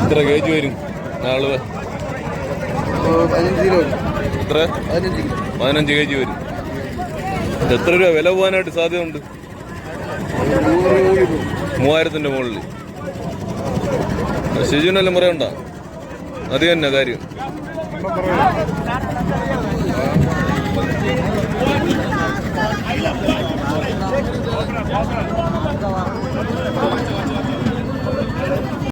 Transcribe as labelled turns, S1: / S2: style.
S1: എത്ര K G വരും.
S2: നാൾ
S1: എത്ര?
S2: പതിനഞ്ച്
S1: കെ ജി വരും. എത്ര രൂപ വില പോകാനായിട്ട് സാധ്യതയുണ്ട്? മൂവായിരത്തിന്റെ മുകളിൽ ശിജുവിനെല്ലാം പറയണ്ട അത് തന്നെ കാര്യം